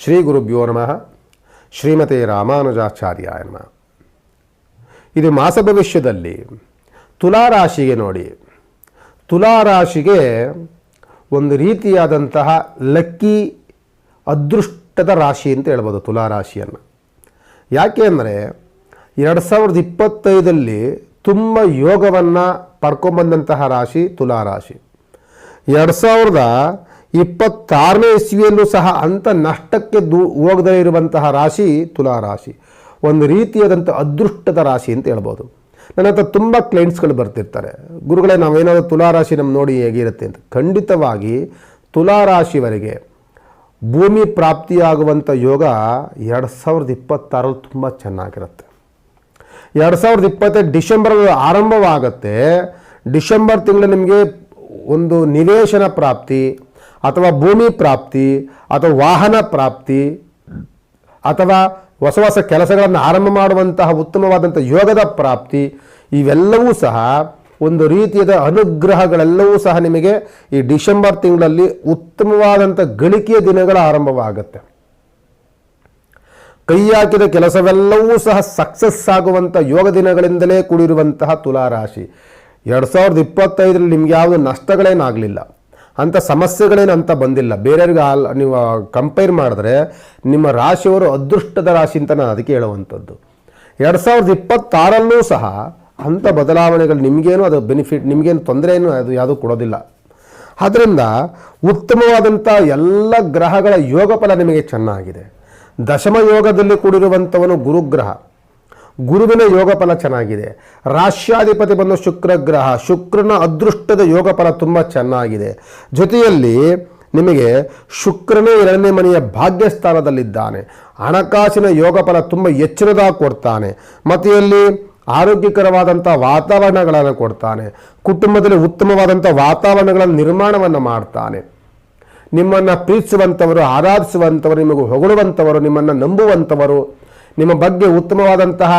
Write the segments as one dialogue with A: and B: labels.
A: ಶ್ರೀ ಗುರುಭ್ಯೋ ನಮಃ. ಶ್ರೀಮತಿ ರಾಮಾನುಜಾಚಾರ್ಯ ನಮಃ. ಇದು ಮಾಸ ಭವಿಷ್ಯದಲ್ಲಿ ತುಲಾರಾಶಿಗೆ ನೋಡಿ. ತುಲಾರಾಶಿಗೆ ಒಂದು ರೀತಿಯಾದಂತಹ ಲಕ್ಕಿ ಅದೃಷ್ಟದ ರಾಶಿ ಅಂತ ಹೇಳ್ಬೋದು ತುಲಾರಾಶಿಯನ್ನು ಯಾಕೆ ಅಂದರೆ ಎರಡು ಸಾವಿರದ ಇಪ್ಪತ್ತೈದಲ್ಲಿ ತುಂಬ ಯೋಗವನ್ನು ಪಡ್ಕೊಂಬಂದಂತಹ ರಾಶಿ ತುಲಾರಾಶಿ ಎರಡು ಸಾವಿರದ ಇಪ್ಪತ್ತಾರನೇ ಇಸ್ವಿಯಲ್ಲೂ ಸಹ ಅಂಥ ನಷ್ಟಕ್ಕೆ ದೂ ಹೋಗದೇ ಇರುವಂತಹ ರಾಶಿ ತುಲಾರಾಶಿ ಒಂದು ರೀತಿಯಾದಂಥ ಅದೃಷ್ಟದ ರಾಶಿ ಅಂತ ಹೇಳ್ಬೋದು. ನನ್ನ ಹತ್ರ ತುಂಬ ಕ್ಲೈಂಟ್ಸ್ಗಳು ಬರ್ತಿರ್ತಾರೆ. ಗುರುಗಳೇ, ನಾವೇನಾದರೂ ತುಲಾರಾಶಿ ನಮ್ಮ ನೋಡಿ ಹೇಗಿರುತ್ತೆ ಅಂತ. ಖಂಡಿತವಾಗಿ ತುಲಾ ರಾಶಿವರೆಗೆ ಭೂಮಿ ಪ್ರಾಪ್ತಿಯಾಗುವಂಥ ಯೋಗ ಎರಡು ಸಾವಿರದ ಇಪ್ಪತ್ತಾರಲ್ಲಿ ತುಂಬ ಚೆನ್ನಾಗಿರುತ್ತೆ. ಎರಡು ಸಾವಿರದ ಇಪ್ಪತ್ತೈದು ಡಿಸೆಂಬರ್ ಆರಂಭವಾಗುತ್ತೆ. ಡಿಸೆಂಬರ್ ತಿಂಗಳು ನಿಮಗೆ ಒಂದು ನಿವೇಶನ ಪ್ರಾಪ್ತಿ ಅಥವಾ ಭೂಮಿ ಪ್ರಾಪ್ತಿ ಅಥವಾ ವಾಹನ ಪ್ರಾಪ್ತಿ ಅಥವಾ ಹೊಸ ಹೊಸ ಕೆಲಸಗಳನ್ನು ಆರಂಭ ಮಾಡುವಂತಹ ಉತ್ತಮವಾದಂಥ ಯೋಗದ ಪ್ರಾಪ್ತಿ, ಇವೆಲ್ಲವೂ ಸಹ ಒಂದು ರೀತಿಯಾದ ಅನುಗ್ರಹಗಳೆಲ್ಲವೂ ಸಹ ನಿಮಗೆ ಈ ಡಿಸೆಂಬರ್ ತಿಂಗಳಲ್ಲಿ ಉತ್ತಮವಾದಂಥ ಗಳಿಕೆಯ ದಿನಗಳ ಆರಂಭವಾಗುತ್ತೆ. ಕೈ ಹಾಕಿದ ಕೆಲಸವೆಲ್ಲವೂ ಸಹ ಸಕ್ಸಸ್ ಆಗುವಂಥ ಯೋಗ ದಿನಗಳಿಂದಲೇ ಕೂಡಿರುವಂತಹ ತುಲಾರಾಶಿ. ಎರಡು ಸಾವಿರದ ಇಪ್ಪತ್ತೈದರಲ್ಲಿ ನಿಮ್ಗೆ ಯಾವುದು ನಷ್ಟಗಳೇನಾಗಲಿಲ್ಲ. ಅಂಥ ಸಮಸ್ಯೆಗಳೇನು ಅಂತ ಬಂದಿಲ್ಲ. ಬೇರೆಯವ್ರಿಗೆ ಆಲ್ ನೀವು ಕಂಪೇರ್ ಮಾಡಿದ್ರೆ ನಿಮ್ಮ ರಾಶಿಯವರು ಅದೃಷ್ಟದ ರಾಶಿ ಅಂತ ನಾನು ಅದಕ್ಕೆ ಹೇಳುವಂಥದ್ದು. ಎರಡು ಸಾವಿರದ ಇಪ್ಪತ್ತಾರಲ್ಲೂ ಸಹ ಅಂಥ ಬದಲಾವಣೆಗಳು ನಿಮಗೇನು ಅದು ಬೆನಿಫಿಟ್ ನಿಮಗೇನು ತೊಂದರೆ ಏನು ಅದು ಯಾವುದೂ ಕೊಡೋದಿಲ್ಲ. ಆದ್ದರಿಂದ ಉತ್ತಮವಾದಂಥ ಎಲ್ಲ ಗ್ರಹಗಳ ಯೋಗ ಫಲ ನಿಮಗೆ ಚೆನ್ನಾಗಿದೆ. ದಶಮ ಯೋಗದಲ್ಲಿ ಕೂಡಿರುವಂಥವನು ಗುರುಗ್ರಹ. ಗುರುವಿನ ಯೋಗ ಫಲ ಚೆನ್ನಾಗಿದೆ. ರಾಶ್ಯಾಧಿಪತಿ ಬಂದು ಶುಕ್ರ ಗ್ರಹ. ಶುಕ್ರನ ಅದೃಷ್ಟದ ಯೋಗ ಫಲ ತುಂಬ ಚೆನ್ನಾಗಿದೆ. ಜೊತೆಯಲ್ಲಿ ನಿಮಗೆ ಶುಕ್ರನೇ ಎರಡನೇ ಮನೆಯ ಭಾಗ್ಯಸ್ಥಾನದಲ್ಲಿದ್ದಾನೆ. ಹಣಕಾಸಿನ ಯೋಗ ಫಲ ತುಂಬ ಎಚ್ಚರದಾಗ ಕೊಡ್ತಾನೆ. ಮತ್ತು ಇಲ್ಲಿ ಆರೋಗ್ಯಕರವಾದಂಥ ವಾತಾವರಣಗಳನ್ನು ಕೊಡ್ತಾನೆ. ಕುಟುಂಬದಲ್ಲಿ ಉತ್ತಮವಾದಂಥ ವಾತಾವರಣಗಳ ನಿರ್ಮಾಣವನ್ನು ಮಾಡ್ತಾನೆ. ನಿಮ್ಮನ್ನು ಪ್ರೀತಿಸುವಂಥವರು, ಆರಾಧಿಸುವಂಥವರು, ನಿಮಗೆ ಹೊಗಳುವಂಥವರು, ನಿಮ್ಮನ್ನು ನಂಬುವಂಥವರು ನಿಮ್ಮ ಬಗ್ಗೆ ಉತ್ತಮವಾದಂತಹ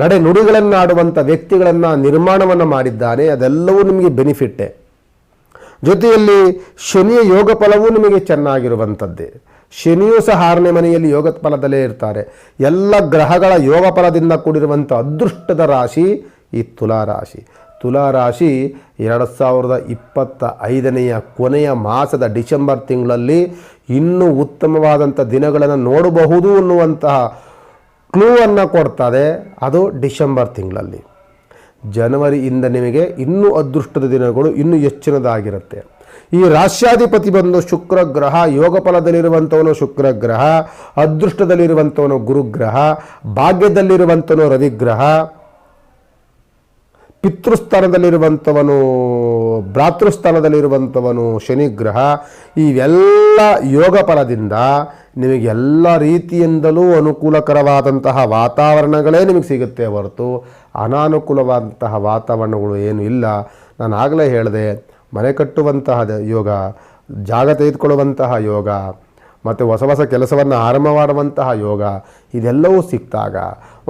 A: ನಡೆ ನುಡಿಗಳನ್ನು ಆಡುವಂಥ ವ್ಯಕ್ತಿಗಳನ್ನು ನಿರ್ಮಾಣವನ್ನು ಮಾಡಿದ್ದಾನೆ, ಅದೆಲ್ಲವೂ ನಿಮಗೆ ಬೆನಿಫಿಟ್ಟೆ. ಜೊತೆಯಲ್ಲಿ ಶನಿಯ ಯೋಗ ಫಲವೂ ನಿಮಗೆ ಚೆನ್ನಾಗಿರುವಂಥದ್ದೇ ಶನಿಯೂ ಸಹ ಆರನೇ ಮನೆಯಲ್ಲಿ ಯೋಗ ಫಲದಲ್ಲೇ ಇರ್ತಾರೆ. ಎಲ್ಲ ಗ್ರಹಗಳ ಯೋಗ ಫಲದಿಂದ ಕೂಡಿರುವಂಥ ಅದೃಷ್ಟದ ರಾಶಿ ಈ ತುಲಾರಾಶಿ ತುಲಾರಾಶಿ ಎರಡು ಸಾವಿರದ ಇಪ್ಪತ್ತ ಐದನೆಯ ಕೊನೆಯ ಮಾಸದ ಡಿಸೆಂಬರ್ ತಿಂಗಳಲ್ಲಿ ಇನ್ನೂ ಉತ್ತಮವಾದಂಥ ದಿನಗಳನ್ನು ನೋಡಬಹುದು ಅನ್ನುವಂತಹ ಕ್ಲೂವನ್ನು ಕೊಡ್ತದೆ ಅದು ಡಿಸೆಂಬರ್ ತಿಂಗಳಲ್ಲಿ. ಜನವರಿಯಿಂದ ನಿಮಗೆ ಇನ್ನೂ ಅದೃಷ್ಟದ ದಿನಗಳು ಇನ್ನೂ ಹೆಚ್ಚಿನದಾಗಿರುತ್ತೆ. ಈ ರಾಶ್ಯಾಧಿಪತಿ ಬಂದು ಶುಕ್ರ ಗ್ರಹ ಯೋಗ ಫಲದಲ್ಲಿರುವಂಥವನು ಶುಕ್ರ ಗ್ರಹ ಅದೃಷ್ಟದಲ್ಲಿರುವಂಥವನು ಗುರುಗ್ರಹ, ಭಾಗ್ಯದಲ್ಲಿರುವಂಥವನು ರವಿಗ್ರಹ, ಪಿತೃಸ್ಥಾನದಲ್ಲಿರುವಂಥವನು ಭ್ರಾತೃಸ್ಥಾನದಲ್ಲಿರುವಂಥವನು ಶನಿಗ್ರಹ, ಇವೆಲ್ಲ ಯೋಗ ಫಲದಿಂದ ನಿಮಗೆ ಎಲ್ಲ ರೀತಿಯಿಂದಲೂ ಅನುಕೂಲಕರವಾದಂತಹ ವಾತಾವರಣಗಳೇ ನಿಮಗೆ ಸಿಗುತ್ತೆ ಹೊರತು ಅನಾನುಕೂಲವಾದಂತಹ ವಾತಾವರಣಗಳು ಏನು ಇಲ್ಲ. ನಾನು ಆಗಲೇ ಹೇಳಿದೆ, ಮನೆ ಕಟ್ಟುವಂತಹ ಯೋಗ, ಜಾಗ ತೆಗೆದುಕೊಳ್ಳುವಂತಹ ಯೋಗ, ಮತ್ತು ಹೊಸ ಹೊಸ ಕೆಲಸವನ್ನು ಆರಂಭ ಮಾಡುವಂತಹ ಯೋಗ, ಇದೆಲ್ಲವೂ ಸಿಕ್ತಾಗ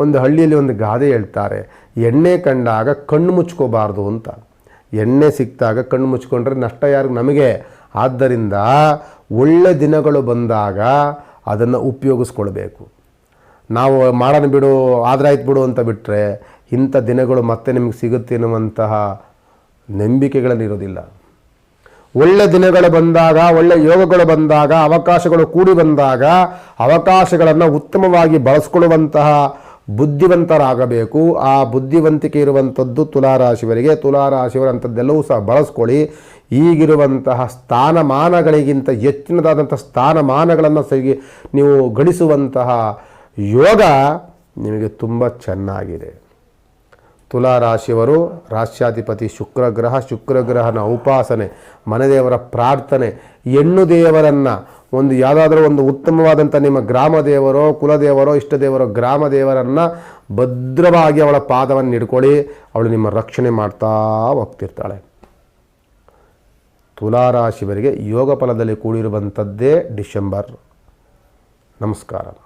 A: ಒಂದು ಹಳ್ಳಿಯಲ್ಲಿ ಒಂದು ಗಾದೆ ಹೇಳ್ತಾರೆ, ಎಣ್ಣೆ ಕಂಡಾಗ ಕಣ್ಣು ಮುಚ್ಕೋಬಾರ್ದು ಅಂತ. ಎಣ್ಣೆ ಸಿಕ್ತಾಗ ಕಣ್ಣು ಮುಚ್ಕೊಂಡ್ರೆ ನಷ್ಟ ಯಾರು ನಮಗೆ? ಆದ್ದರಿಂದ ಒಳ್ಳೆ ದಿನಗಳು ಬಂದಾಗ ಅದನ್ನು ಉಪಯೋಗಿಸ್ಕೊಳ್ಬೇಕು. ನಾವು ಮಾಡೋಣ ಬಿಡು, ಆದ್ರೆ ಆಯ್ತು ಬಿಡು ಅಂತ ಬಿಟ್ಟರೆ ಇಂಥ ದಿನಗಳು ಮತ್ತೆ ನಿಮಗೆ ಸಿಗುತ್ತೆ ಎನ್ನುವಂತಹ ನಂಬಿಕೆಗಳನ್ನಿರೋದಿಲ್ಲ ಒಳ್ಳೆ ದಿನಗಳು ಬಂದಾಗ, ಒಳ್ಳೆ ಯೋಗಗಳು ಬಂದಾಗ, ಅವಕಾಶಗಳು ಕೂಡಿ ಬಂದಾಗ ಅವಕಾಶಗಳನ್ನು ಉತ್ತಮವಾಗಿ ಬಳಸ್ಕೊಳ್ಳುವಂತಹ ಬುದ್ಧಿವಂತರಾಗಬೇಕು. ಆ ಬುದ್ಧಿವಂತಿಕೆ ಇರುವಂಥದ್ದು ತುಲಾರಾಶಿವರಿಗೆ ತುಲಾರಾಶಿಯವರು ಅಂಥದ್ದೆಲ್ಲವೂ ಸಹ ಬಳಸ್ಕೊಳ್ಳಿ. ಈಗಿರುವಂತಹ ಸ್ಥಾನಮಾನಗಳಿಗಿಂತ ಹೆಚ್ಚಿನದಾದಂಥ ಸ್ಥಾನಮಾನಗಳನ್ನು ಸರಿ ನೀವು ಗಳಿಸುವಂತಹ ಯೋಗ ನಿಮಗೆ ತುಂಬ ಚೆನ್ನಾಗಿದೆ. ತುಲಾರಾಶಿಯವರು ರಾಶ್ಯಾಧಿಪತಿ ಶುಕ್ರಗ್ರಹ, ಶುಕ್ರಗ್ರಹನ ಉಪಾಸನೆ, ಮನೆದೇವರ ಪ್ರಾರ್ಥನೆ, ಹೆಣ್ಣು ದೇವರನ್ನು ಒಂದು ಯಾವುದಾದ್ರೂ ಒಂದು ಉತ್ತಮವಾದಂಥ ನಿಮ್ಮ ಗ್ರಾಮ ದೇವರೋ ಕುಲದೇವರೋ ಇಷ್ಟ ದೇವರೋ ಗ್ರಾಮ ದೇವರನ್ನು ಭದ್ರವಾಗಿ ಅವಳ ಪಾದವನ್ನು ಹಿಡ್ಕೊಳ್ಳಿ. ಅವಳು ನಿಮ್ಮ ರಕ್ಷಣೆ ಮಾಡ್ತಾ ಹೋಗ್ತಿರ್ತಾಳೆ. ತುಲಾರಾಶಿವರಿಗೆ ಯೋಗ ಫಲದಲ್ಲಿ ಕೂಡಿರುವಂಥದ್ದೇ ಡಿಸೆಂಬರ್. ನಮಸ್ಕಾರ.